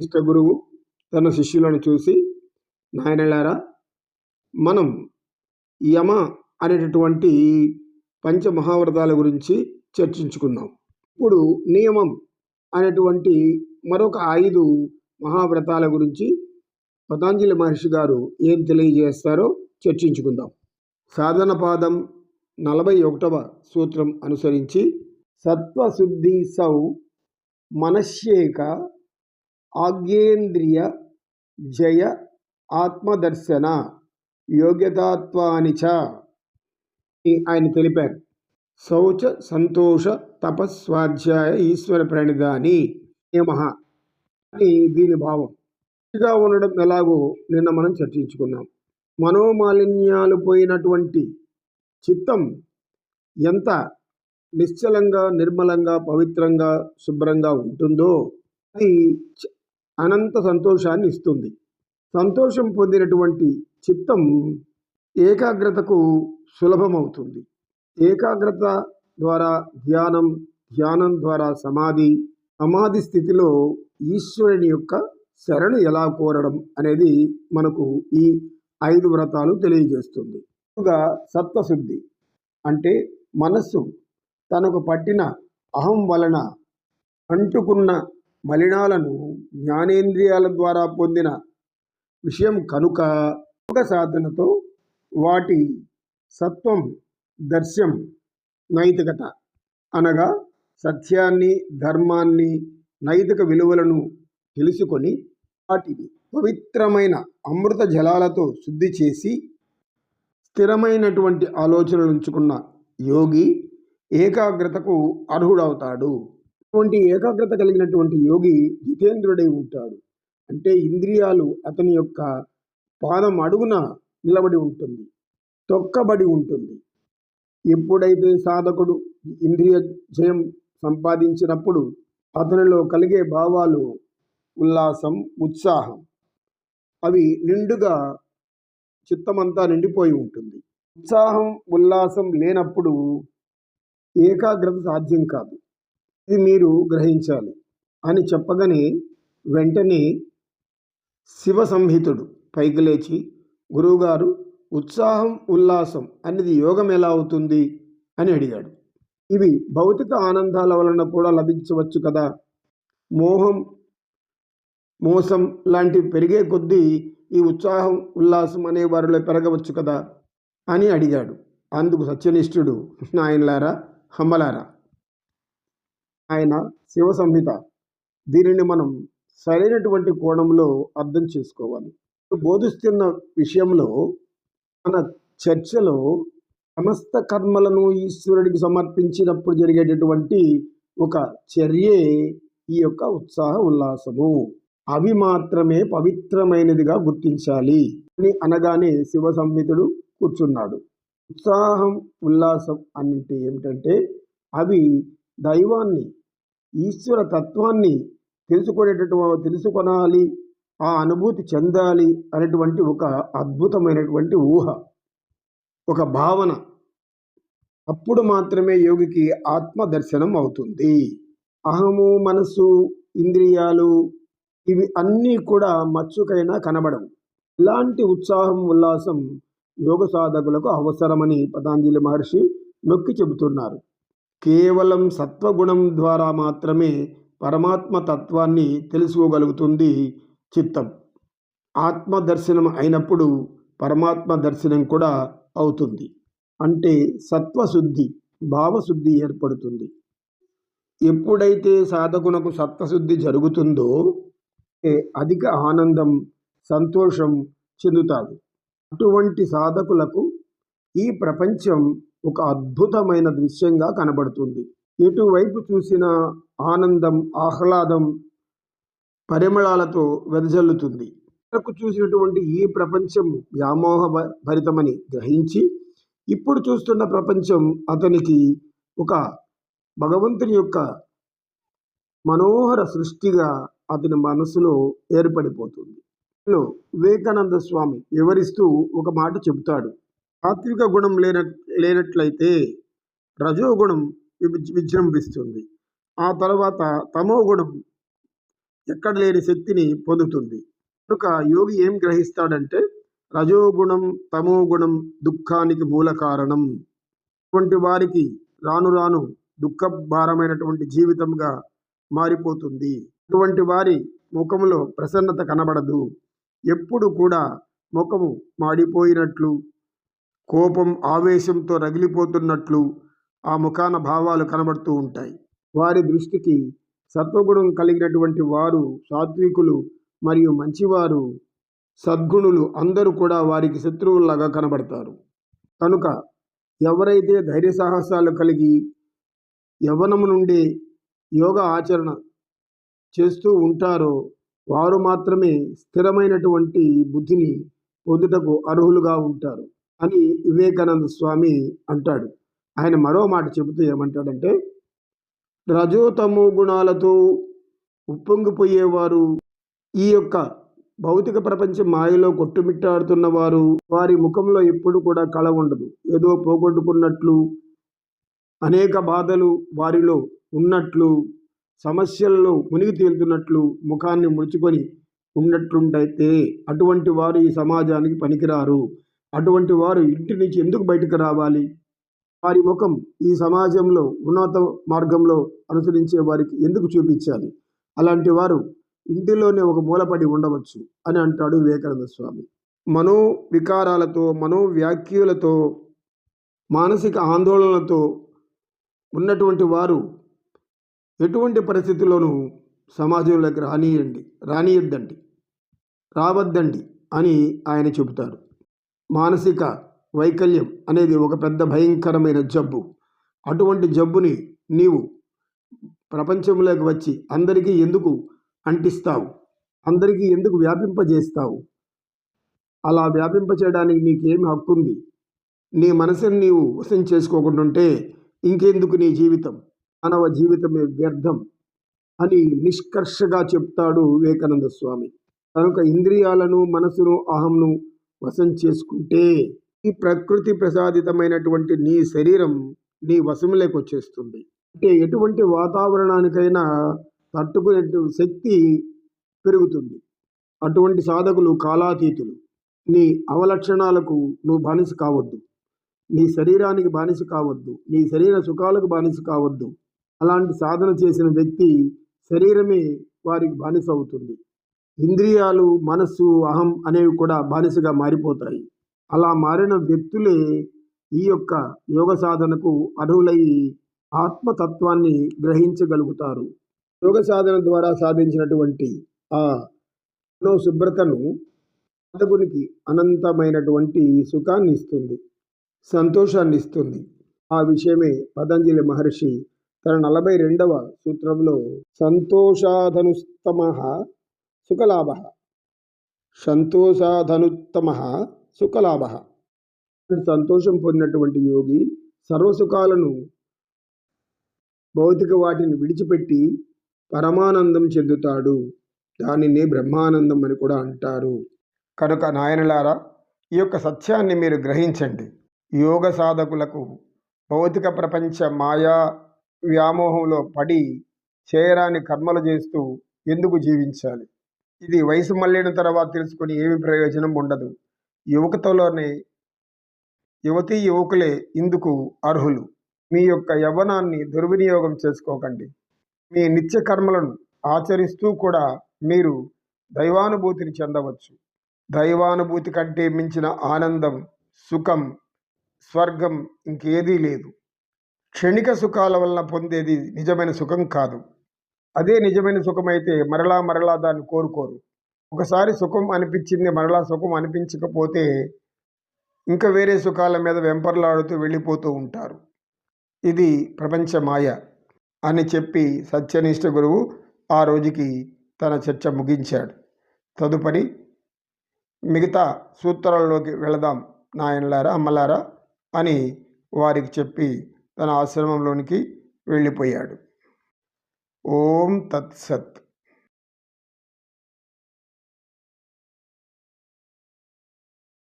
ఇష్ట గురువు తన శిష్యులను చూసి నాయనలారా మనం యమ అనేటటువంటి పంచమహావ్రతాల గురించి చర్చించుకున్నాం. ఇప్పుడు నియమం అనేటువంటి మరొక ఐదు మహావ్రతాల గురించి పతాంజలి మహర్షి గారు ఏం తెలియజేస్తారో చర్చించుకుందాం. సాధన పాదం నలభై ఒకటవ సూత్రం అనుసరించి సత్వశుద్ధి సౌ మనశ్యేక ఆజ్ఞేంద్రియ జయ ఆత్మదర్శన యోగ్యతాత్వాని చ ఆయన తెలిపారు. శౌచ సంతోష తపస్వాధ్యాయ ఈశ్వర ప్రణిధాని నియమ అని దీని భావం. మంచిగా ఉండడం ఎలాగో నిన్న మనం చర్చించుకున్నాం. మనోమాలిన్యాలు పోయినటువంటి చిత్తం ఎంత నిశ్చలంగా నిర్మలంగా పవిత్రంగా శుభ్రంగా ఉంటుందో అది అనంత సంతోషాన్ని ఇస్తుంది సంతోషం పొందినటువంటి చిత్తం ఏకాగ్రతకు సులభమవుతుంది. ఏకాగ్రత ద్వారా ధ్యానం ధ్యానం ద్వారా సమాధి సమాధి స్థితిలో ఈశ్వరుని యొక్క శరణు ఎలా కోరడం అనేది మనకు ఈ ఐదు వ్రతాలు తెలియజేస్తుంది. ముందుగా సత్వశుద్ధి అంటే మనస్సు తనకు పట్టిన అహం వలన అంటుకున్న మలినాలను జ్ఞానేంద్రియాల ద్వారా పొందిన విషయం కనుక ఒక సాధనతో వాటి సత్వం దర్శ్యం నైతికత అనగా సత్యాన్ని ధర్మాన్ని నైతిక విలువలను తెలుసుకొని వాటిని పవిత్రమైన అమృత జలాలతో శుద్ధి చేసి స్థిరమైనటువంటి ఆలోచనలు ఉంచుకున్న యోగి ఏకాగ్రతకు అర్హుడవుతాడు. అటువంటి ఏకాగ్రత కలిగినటువంటి యోగి జితేంద్రుడై ఉంటాడు. అంటే ఇంద్రియాలు అతని యొక్క పాదం అడుగున నిలబడి ఉంటుంది. తొక్కబడి ఉంటుంది. ఎప్పుడైతే సాధకుడు ఇంద్రియ జయం సంపాదించినప్పుడు అతనిలో కలిగే భావాలు ఉల్లాసం ఉత్సాహం అవి నిండుగా చిత్తమంతా నిండిపోయి ఉంటుంది. ఉత్సాహం ఉల్లాసం లేనప్పుడు ఏకాగ్రత సాధ్యం కాదు. ఇది మీరు గ్రహించాలి. అని చెప్పగానే వెంటనే శివ సంహితుడు పైకి లేచి గురువుగారు ఉత్సాహం ఉల్లాసం అనేది యోగం ఎలా అవుతుంది? అని అడిగాడు. ఇవి భౌతిక ఆనందాల వలన కూడా లభించవచ్చు కదా. మోహం మోసం లాంటివి పెరిగే కొద్దీ ఈ ఉత్సాహం ఉల్లాసం అనే వారిలో పెరగవచ్చు కదా? అని అడిగాడు. అందుకు సత్యనిష్ఠుడు నాయనలారా హమ్మలారా ఆయన శివ సంహిత. దీనిని మనం సరైనటువంటి కోణంలో అర్థం చేసుకోవాలి. బోధిస్తున్న విషయంలో మన చర్చలో సమస్త కర్మలను ఈశ్వరుడికి సమర్పించినప్పుడు జరిగేటటువంటి ఒక చర్యే ఈ యొక్క ఉత్సాహ ఉల్లాసము. అవి మాత్రమే పవిత్రమైనదిగా గుర్తించాలి అని అనగానే శివ సంహితుడు కూర్చున్నాడు. ఉత్సాహం ఉల్లాసం అంటే ఏమిటంటే అవి దైవాన్ని ఈశ్వర తత్వాన్ని తెలుసుకునేటటువంటి తెలుసుకొనాలి ఆ అనుభూతి చెందాలి అనేటువంటి ఒక అద్భుతమైనటువంటి ఊహ ఒక భావన. అప్పుడు మాత్రమే యోగికి ఆత్మ దర్శనం అవుతుంది. అహము మనసు ఇంద్రియాలు ఇవి అన్నీ కూడా మచ్చుకైనా కనబడవు. ఇలాంటి ఉత్సాహం ఉల్లాసం యోగ సాధకులకు అవసరమని పతాంజలి మహర్షి నొక్కి చెబుతున్నారు. కేవలం సత్వగుణం ద్వారా మాత్రమే పరమాత్మ తత్వాన్ని తెలుసుకోగలుగుతుంది చిత్తం. ఆత్మ దర్శనం అయినప్పుడు పరమాత్మ దర్శనం కూడా అవుతుంది. అంటే సత్వశుద్ధి భావశుద్ధి ఏర్పడుతుంది. ఎప్పుడైతే సాధకునకు సత్వశుద్ధి జరుగుతుందో అధిక ఆనందం సంతోషం చెందుతాడు. అటువంటి సాధకులకు ఈ ప్రపంచం ఒక అద్భుతమైన దృశ్యంగా కనబడుతుంది. ఎటువైపు చూసిన ఆనందం ఆహ్లాదం పరిమళాలతో వెదజల్లుతుంది. వరకు చూసినటువంటి ఈ ప్రపంచం వ్యామోహ భరితమని గ్రహించి ఇప్పుడు చూస్తున్న ప్రపంచం అతనికి ఒక భగవంతుని యొక్క మనోహర సృష్టిగా అతని మనసులో ఏర్పడిపోతుంది. వివేకానంద స్వామి వివరిస్తూ ఒక మాట చెబుతాడు. సాత్విక గుణం లేన లేనట్లయితే రజోగుణం విజృంభిస్తుంది. ఆ తర్వాత తమో గుణం ఎక్కడ లేని శక్తిని పొందుతుంది. కనుక యోగి ఏం గ్రహిస్తాడంటే రజోగుణం తమోగుణం దుఃఖానికి మూల కారణం. అటువంటి వారికి రాను రాను దుఃఖ భారమైనటువంటి జీవితంగా మారిపోతుంది. అటువంటి వారి ముఖములో ప్రసన్నత కనబడదు. ఎప్పుడు కూడా ముఖము మాడిపోయినట్లు కోపం ఆవేశంతో రగిలిపోతున్నట్లు ఆ ముఖాన భావాలు కనబడుతూ ఉంటాయి. వారి దృష్టికి సత్వగుణం కలిగినటువంటి వారు సాత్వికులు మరియు మంచివారు సద్గుణులు అందరూ కూడా వారికి శత్రువుల్లాగా కనబడతారు. కనుక ఎవరైతే ధైర్య సాహసాలు కలిగి యవ్వనము నుండి యోగ ఆచరణ చేస్తూ ఉంటారో వారు మాత్రమే స్థిరమైనటువంటి బుద్ధిని పొందుటకు అర్హులుగా ఉంటారు. అని వివేకానంద స్వామి అంటాడు. ఆయన మరో మాట చెబుతూ ఏమంటాడంటే రజోతమో గుణాలతో ఉప్పొంగిపోయేవారు ఈ యొక్క భౌతిక ప్రపంచం మాయలో కొట్టుమిట్టాడుతున్న వారు వారి ముఖంలో ఎప్పుడు కూడా కళ ఉండదు. ఏదో పోగొట్టుకున్నట్లు అనేక బాధలు వారిలో ఉన్నట్లు సమస్యల్లో మునిగి తేలుతున్నట్లు ముఖాన్ని ముడుచుకొని ఉన్నట్లుంటైతే అటువంటి వారు ఈ సమాజానికి పనికిరారు. అటువంటి వారు ఇంటి నుంచి ఎందుకు బయటకు రావాలి? వారి ముఖం ఈ సమాజంలో ఉన్నత మార్గంలో అనుసరించే వారికి ఎందుకు చూపించాలి? అలాంటి వారు ఇంటిలోనే ఒక మూలపడి ఉండవచ్చు అని అంటాడు వివేకానంద స్వామి. మనో వికారాలతో మనోవ్యాఖ్యలతో మానసిక ఆందోళనలతో ఉన్నటువంటి వారు ఎటువంటి పరిస్థితుల్లోనూ సమాజంలోకి రానియండి రానియద్దండి రావద్దండి అని ఆయన చెబుతారు. మానసిక వైకల్యం అనేది ఒక పెద్ద భయంకరమైన జబ్బు. అటువంటి జబ్బుని నీవు ప్రపంచంలోకి వచ్చి అందరికీ ఎందుకు అంటిస్తావు? అందరికీ ఎందుకు వ్యాపింపజేస్తావు? అలా వ్యాపింపచేయడానికి నీకేమి హక్కు ఉంది నీ మనసుని నీవు వశం చేసుకోకుండా ఇంకెందుకు నీ జీవితం? మానవ జీవితమే వ్యర్థం అని నిష్కర్షగా చెప్తాడు వివేకానంద స్వామి. కనుక ఇంద్రియాలను మనసును అహంను వశం చేసుకుంటే ఈ ప్రకృతి ప్రసాదితమైనటువంటి నీ శరీరం నీ వశంలోకి వచ్చేస్తుంది. అంటే ఎటువంటి వాతావరణానికైనా తట్టుకునే శక్తి పెరుగుతుంది. అటువంటి సాధకులు కాలాతీతులు. నీ అవలక్షణాలకు నువ్వు బానిస కావద్దు. నీ శరీరానికి బానిస కావద్దు. నీ శరీర సుఖాలకు బానిస కావద్దు. అలాంటి సాధన చేసిన వ్యక్తి శరీరమే వారికి బానిస అవుతుంది. ఇంద్రియాలు మనస్సు అహం అనేవి కూడా బానిసగా మారిపోతాయి. అలా మారిన వ్యక్తులే ఈ యొక్క యోగ సాధనకు అర్హులై ఆత్మతత్వాన్ని గ్రహించగలుగుతారు. యోగ సాధన ద్వారా సాధించినటువంటి ఆ శుభ్రతను సాధకునికి అనంతమైనటువంటి సుఖాన్ని ఇస్తుంది సంతోషాన్ని ఇస్తుంది. ఆ విషయమే పతంజలి మహర్షి తన నలభై రెండవ సూత్రంలో సంతోషాధనుస్తమ సుఖలాభ. సంతోషాధనుత్తమ సుఖలాభ. సంతోషం పొందినటువంటి యోగి సర్వసుఖాలను భౌతిక వాటిని విడిచిపెట్టి పరమానందం చెందుతాడు. దానిని బ్రహ్మానందం అని కూడా అంటారు. కనుక నాయనలారా ఈ యొక్క సత్యాన్ని మీరు గ్రహించండి. యోగ సాధకులకు భౌతిక ప్రపంచ మాయా వ్యామోహంలో పడి చేయరాని కర్మలు చేస్తూ ఎందుకు జీవించాలి? ఇది వయసు మళ్ళిన తర్వాత తెలుసుకొని ఏమి ప్రయోజనం ఉండదు. యువకతలోనే యువతీ యువకులే ఇందుకు అర్హులు. మీ యొక్క యవ్వనాన్ని దుర్వినియోగం చేసుకోకండి. మీ నిత్య కర్మలను ఆచరిస్తూ కూడా మీరు దైవానుభూతిని చెందవచ్చు. దైవానుభూతి కంటే మించిన ఆనందం సుఖం స్వర్గం ఇంకేదీ లేదు. క్షణిక సుఖాల వలన పొందేది నిజమైన సుఖం కాదు. అదే నిజమైన సుఖమైతే మరలా మరలా దాన్ని కోరుకోరు. ఒకసారి సుఖం అనిపించింది మరలా సుఖం అనిపించకపోతే ఇంకా వేరే సుఖాల మీద వెంపర్లాడుతూ వెళ్ళిపోతూ ఉంటారు. ఇది ప్రపంచ మాయ అని చెప్పి సత్యనిష్ట గురువు ఆ రోజుకి తన చర్చ ముగించాడు. తదుపరి మిగతా సూత్రాల్లోకి వెళదాం నాయనలారా అమ్మలారా అని వారికి చెప్పి తన ఆశ్రమంలోనికి వెళ్ళిపోయాడు. ओम तत्सत।